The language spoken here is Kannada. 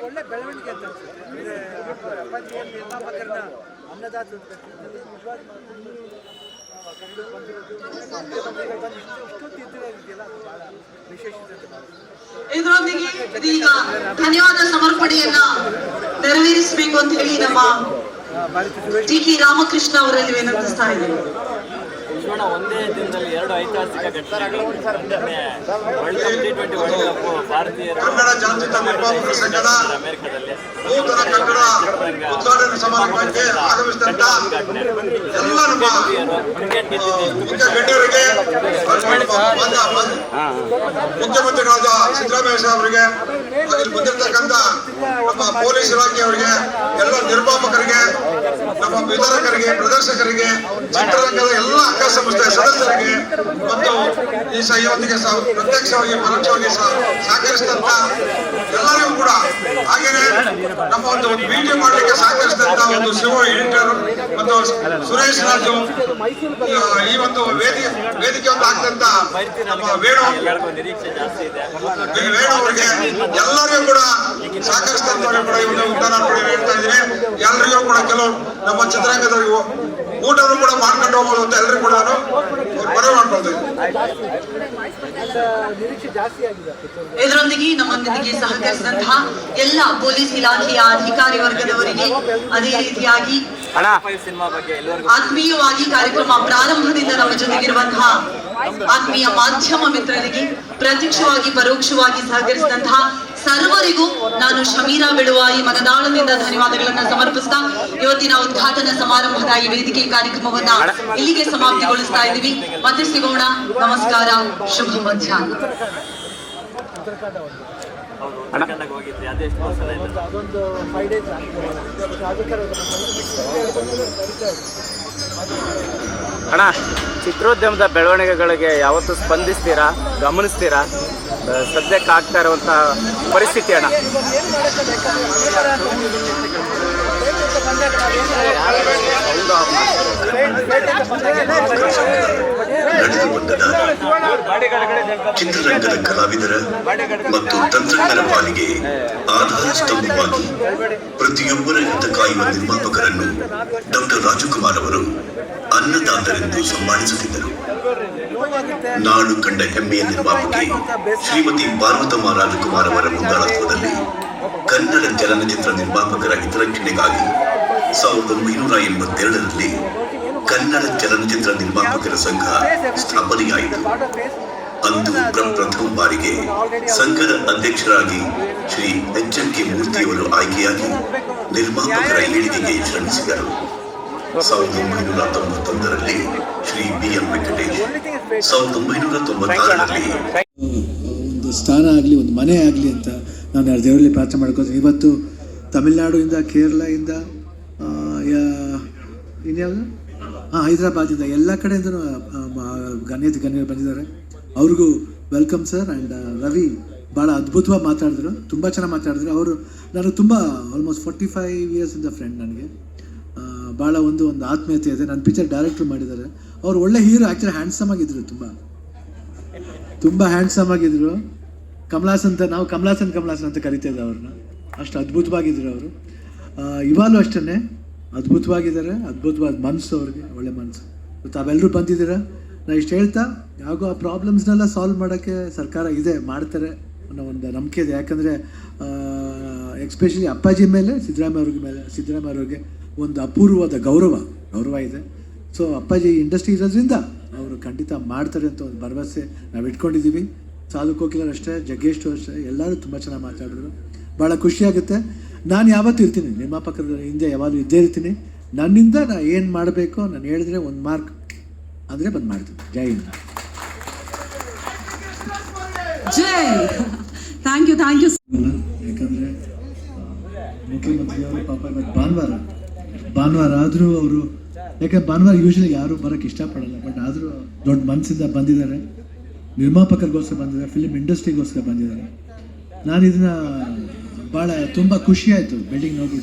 ಒಂದು ಒಳ್ಳೆ ಬೆಳವಣಿಗೆ ಅಂತ ಅನ್ಸುತ್ತೆ. ಅಂದ್ರೆ ಅಪ್ಪಾಜಿ ಏನು ನಿರ್ಮಾಪಕರನ್ನ ಅನ್ನದಾತ ಇದರೊಂದಿಗೆ ಇದೀಗ ಧನ್ಯವಾದ ಸಮರ್ಪಣೆಯನ್ನ ನೆರವೇರಿಸಬೇಕು ಅಂತ ಹೇಳಿ ನಮ್ಮ ಟಿ ಕೆ ರಾಮಕೃಷ್ಣ ಅವರಲ್ಲಿ ವಿನಂತಿಸ್ತಾ ಇದ್ದೇವೆ ಶಿವಣ್ಣ ಒಂದೇ ದಿನದಲ್ಲಿ ಎರಡು ಐತಿಹಾಸಿಕ ಘಟನೆಗಳು world T twenty world cup ಭಾರತೀಯರು ಅಮೆರಿಕದಲ್ಲಿ. ಕ್ರಿಕೆಟ್ ಮುಖ್ಯಮಂತ್ರಿಗಳಾದ ಸಿದ್ದರಾಮಯ್ಯ ಸಾಹೇಬರಿಗೆ ಬಂದಿರತಕ್ಕಂಥ ನಮ್ಮ ಪೊಲೀಸ್ ಇಲಾಖೆಯವರಿಗೆ ಎಲ್ಲ ನಿರ್ಮಾಪಕರಿಗೆ, ನಮ್ಮ ವಿತರಕರಿಗೆ, ಪ್ರದರ್ಶಕರಿಗೆ, ಚಿತ್ರರಂಗದ ಎಲ್ಲ ಅಕ್ಕ ಸಂಸ್ಥೆಯ ಸದಸ್ಯರಿಗೆ ಮತ್ತು ಈ ಇವತ್ತಿಗೆ ಪ್ರತ್ಯಕ್ಷವಾಗಿ, ಪರೋಕ್ಷವಾಗಿ ಸಹ ಸಹಕರಿಸಿದಂತ ಎಲ್ಲರಿಗೂ ಕೂಡ ಹಾಗೇನೆ ನಮ್ಮ ಒಂದು ಸಹಕರಿಸಿದಂತ ಒಂದು ಶಿವ ಎಡಿಟರ್ ಮತ್ತು ಸುರೇಶ್ ರಾಜು ಈ- ಒಂದು ವೇದಿಕೆ ವೇದಿಕೆ ಒಂದು ಹಾಕಿದಂತ ನಮ್ಮ ವೇಣು. ವೇಣು ಅವರಿಗೆ ಎಲ್ಲರಿಗೂ ಕೂಡ ಸಾಕಷ್ಟು ಕೂಡ ಈ ಒಂದು ಉದ್ಧಾರ ಹೇಳ್ತಾ ಇದ್ದೀನಿ. ಎಲ್ಲರಿಗೂ ಕೂಡ ಕೆಲವು ನಮ್ಮ ಚಿತ್ರರಂಗದವರಿಗೂ ಊಟವನ್ನು ಕೂಡ ಮಾಡ್ಕೊಂಡು ಹೋಗ್ಬೋದು ಅಂತ ಎಲ್ಲರಿಗೂ ಕೂಡ ಮನವಿ ಮಾಡ್ಕೊಳ್ತಾ. ಇದರೊಂದಿಗೆ ನಮ್ಮೊಂದಿಗೆ ಸಹಕರಿಸಿದಂತಹ ಎಲ್ಲ ಪೊಲೀಸ್ ಇಲಾಖೆಯ ಅಧಿಕಾರಿ ವರ್ಗದವರಿಗೆ ಅದೇ ರೀತಿಯಾಗಿ ಫೈವ್ ಸಿನಿಮಾ ಬಗ್ಗೆ ಎಲ್ಲರಿಗೂ ಆತ್ಮೀಯವಾಗಿ ಕಾರ್ಯಕ್ರಮ ಪ್ರಾರಂಭದಿಂದ ನಮ್ಮ ಜೊತೆಗಿರುವಂತಹ ಆತ್ಮೀಯ ಮಾಧ್ಯಮ ಮಿತ್ರರಿಗೆ ಪ್ರತ್ಯಕ್ಷವಾಗಿ ಪರೋಕ್ಷವಾಗಿ ಸಹಕರಿಸಿದಂತಹ ಸರ್ವರಿಗೂ ನಾನು ಶಮೀರಾ ಬಿಡುವ ಈ ಮನದಾಳದಿಂದ ಧನ್ಯವಾದಗಳನ್ನ ಸಮರ್ಪಿಸ್ತಾ ಇವತ್ತಿನ ಉದ್ಘಾಟನಾ ಸಮಾರಂಭದ ಈ ವೇದಿಕೆ ಕಾರ್ಯಕ್ರಮವನ್ನ ಇಲ್ಲಿಗೆ ಸಮಾಪ್ತಿಗೊಳಿಸ್ತಾ ಇದ್ದೀವಿ. ಮತ್ತೆ ಸಿಗೋಣ. ನಮಸ್ಕಾರ. ಶುಭ ಮಧ್ಯಾಹ್ನ. ಅಣ್ಣ ಚಿತ್ರೋದ್ಯಮದ ಬೆಳವಣಿಗೆಗಳಿಗೆ ಯಾವತ್ತೂ ಸ್ಪಂದಿಸ್ತೀರಾ? ಗಮನಿಸ್ತೀರಾ? ಸದ್ಯಕ್ಕೆ ಆಗ್ತಾ ಇರುವಂಥ ಪರಿಸ್ಥಿತಿ ಅಣ್ಣ. ಚಿತ್ರರಂಗದ ಕಲಾವಿದರ ಮತ್ತು ತಂತ್ರಜ್ಞರ ಪಾಲಿಗೆ ಆಧಾರ ಸ್ತಂಭವಾಗಿ ಪ್ರತಿಯೊಬ್ಬರ ಹಿತ ಕಾಯುವ ನಿರ್ಮಾಪಕರನ್ನು ಡಾಕ್ಟರ್ ರಾಜಕುಮಾರ್ ಅವರು ಅನ್ನದಾತರೆಂದು ಸನ್ಮಾನಿಸುತ್ತಿದ್ದರು. ನಾನು ಕಂಡ ಹೆಮ್ಮೆಯ ನಿರ್ಮಾಪಕಿ ಶ್ರೀಮತಿ ಪಾರ್ವತಮ್ಮ ರಾಜಕುಮಾರ್ ಅವರ ಮುಂದಾಳತ್ವದಲ್ಲಿ ಕನ್ನಡ ಚಲನಚಿತ್ರ ನಿರ್ಮಾಪಕರ ಹಿತರಕ್ಷಣೆಗಾಗಿ ಸಾವಿರದ ಒಂಬೈನೂರ ಎಂಬತ್ತೆರಡರಲ್ಲಿ ಕನ್ನಡ ಚಲನಚಿತ್ರ ನಿರ್ಮಾಪಕರ ಸಂಘ ಸ್ಥಾಪನೆಯಾಯಿತು. ಅಂದು ಪ್ರಪ್ರಥಮ ಬಾರಿಗೆ ಸಂಘದ ಅಧ್ಯಕ್ಷರಾಗಿ ಶ್ರೀ ಎಚ್ ಎಂ ಕೆ ಮೂರ್ತಿಯವರು ಆಯ್ಕೆಯಾಗಿ ನಿರ್ಮಾಪಕರ ಏಳಿಗೆಗೆ ಶ್ರಮಿಸಿದರು. ಸಾವಿರದ ಒಂಬೈನೂರ ತೊಂಬತ್ತೊಂದರಲ್ಲಿ ಶ್ರೀ ಬಿ ಎಂ ವೆಂಕಟೇಶ್. ಸಾವಿರದ ಒಂದು ಸ್ಥಾನ ಆಗಲಿ, ಒಂದು ಮನೆ ಆಗಲಿ ಅಂತ ನಾನು ದೇವರಲ್ಲಿ ಪ್ರಾರ್ಥನೆ ಮಾಡ್ಕೋತೀನಿ. ಇವತ್ತು ತಮಿಳ್ನಾಡಿಂದ ಕೇರಳದಿಂದ ಇನ್ಯಾವುದು? ಹಾಂ ಹೈದರಾಬಾದಿಂದ ಎಲ್ಲ ಕಡೆಯಿಂದ ಗಣ್ಯತಿ, ಗಣ್ಯರು ಬಂದಿದ್ದಾರೆ. ಅವ್ರಿಗೂ ವೆಲ್ಕಮ್ ಸರ್ ಆ್ಯಂಡ್ ರವಿ ಭಾಳ ಅದ್ಭುತವಾಗಿ ಮಾತಾಡಿದ್ರು. ತುಂಬ ಚೆನ್ನಾಗಿ ಮಾತಾಡಿದ್ರು. ಅವರು ನಾನು ತುಂಬ ಆಲ್ಮೋಸ್ಟ್ ಫೋರ್ಟಿ ಫೈವ್ ಇಯರ್ಸಿಂದ ಫ್ರೆಂಡ್ ನನಗೆ. ಭಾಳ ಒಂದು ಒಂದು ಆತ್ಮೀಯತೆ ಇದೆ. ನನ್ನ ಪಿಕ್ಚರ್ ಡೈರೆಕ್ಟ್ರು ಮಾಡಿದ್ದಾರೆ. ಅವ್ರು ಒಳ್ಳೆ ಹೀರೋ ಆ್ಯಕ್ಚುಲಿ ಹ್ಯಾಂಡ್ಸಮ್ ಆಗಿದ್ರು ತುಂಬ. ತುಂಬ ಹ್ಯಾಂಡ್ಸಮ್ ಆಗಿದ್ರು. ಕಮಲಾಸ್ ಅಂತ ನಾವು ಕಮಲಾಸನ್ ಕಮಲಾಸನ್ ಅಂತ ಕರಿತಿದ್ದೆ ಅವ್ರನ್ನ. ಅಷ್ಟು ಅದ್ಭುತವಾಗಿದ್ರು ಅವರು. ಇವಾಗಲೂ ಅಷ್ಟೇ ಅದ್ಭುತವಾಗಿದ್ದಾರೆ. ಅದ್ಭುತವಾದ ಮನಸ್ಸು ಅವ್ರಿಗೆ. ಒಳ್ಳೆ ಮನಸ್ಸು ತಾವೆಲ್ಲರೂ ಬಂದಿದ್ದೀರಾ? ನಾ ಇಷ್ಟು ಹೇಳ್ತಾ ಯಾವಾಗೋ ಆ ಪ್ರಾಬ್ಲಮ್ಸ್ನೆಲ್ಲ ಸಾಲ್ವ್ ಮಾಡೋಕ್ಕೆ ಸರ್ಕಾರ ಇದೆ, ಮಾಡ್ತಾರೆ ಅನ್ನೋ ಒಂದು ನಂಬಿಕೆ ಇದೆ. ಯಾಕಂದರೆ ಎಕ್ಸ್ಪೆಷಲಿ ಅಪ್ಪಾಜಿ ಮೇಲೆ, ಸಿದ್ದರಾಮಯ್ಯ ಅವ್ರಿಗೆ ಮೇಲೆ, ಸಿದ್ದರಾಮಯ್ಯ ಅವ್ರಿಗೆ ಒಂದು ಅಪೂರ್ವದ ಗೌರವ ಗೌರವ ಇದೆ. ಸೊ ಅಪ್ಪಾಜಿ ಇಂಡಸ್ಟ್ರಿ ಇರೋದ್ರಿಂದ ಅವರು ಖಂಡಿತ ಮಾಡ್ತಾರೆ ಅಂತ ಒಂದು ಭರವಸೆ ನಾವು ಇಟ್ಕೊಂಡಿದ್ದೀವಿ ಸಾಲು ಕೋಕಿಲರು ಅಷ್ಟೇ ಜಗ್ಗೇಶ್ ಅಷ್ಟೇ ಎಲ್ಲರೂ ತುಂಬ ಚೆನ್ನಾಗಿ ಮಾತಾಡಿದ್ರು. ಭಾಳ ಖುಷಿಯಾಗುತ್ತೆ ನಾನು ಯಾವತ್ತೂ ಇರ್ತೀನಿ ನಿರ್ಮಾಪಕರ ಹಿಂದೆ ಯಾವಾಗಲೂ ಇದ್ದೇ ಇರ್ತೀನಿ. ನನ್ನಿಂದ ನಾನು ಏನು ಮಾಡಬೇಕು ನಾನು ಹೇಳಿದ್ರೆ ಒಂದು ಮಾರ್ಕ್ ಅಂದರೆ ಬಂದು ಮಾಡ್ತೀನಿ. ಜೈ ಹಿಂದ. ಜೈ! Thank you thank you. ಅಲ್ಲ ಯಾಕಂದರೆ ಮುಖ್ಯಮಂತ್ರಿಯವರು ಪಾಪ ಇವತ್ತು ಭಾನುವಾರ ಭಾನುವಾರ ಆದರೂ ಅವರು ಯಾಕಂದ್ರೆ ಭಾನುವಾರ ಯೂಶಲಿ ಯಾರು ಬರೋಕ್ಕೆ ಇಷ್ಟಪಡಲ್ಲ ಬಟ್ ಆದರೂ ದೊಡ್ಡ ಮನಸ್ಸಿಂದ ಬಂದಿದ್ದಾರೆ. ನಿರ್ಮಾಪಕರಿಗೋಸ್ಕರ ಬಂದಿದ್ದಾರೆ ಫಿಲ್ಮ್ ಇಂಡಸ್ಟ್ರಿಗೋಸ್ಕರ ಬಂದಿದ್ದಾರೆ. ನಾನು ಇದನ್ನ ಭಾಳ ತುಂಬ ಖುಷಿ ಆಯಿತು ಬಿಲ್ಡಿಂಗ್ ನೋಡ್ಬಿಟ್ಟು.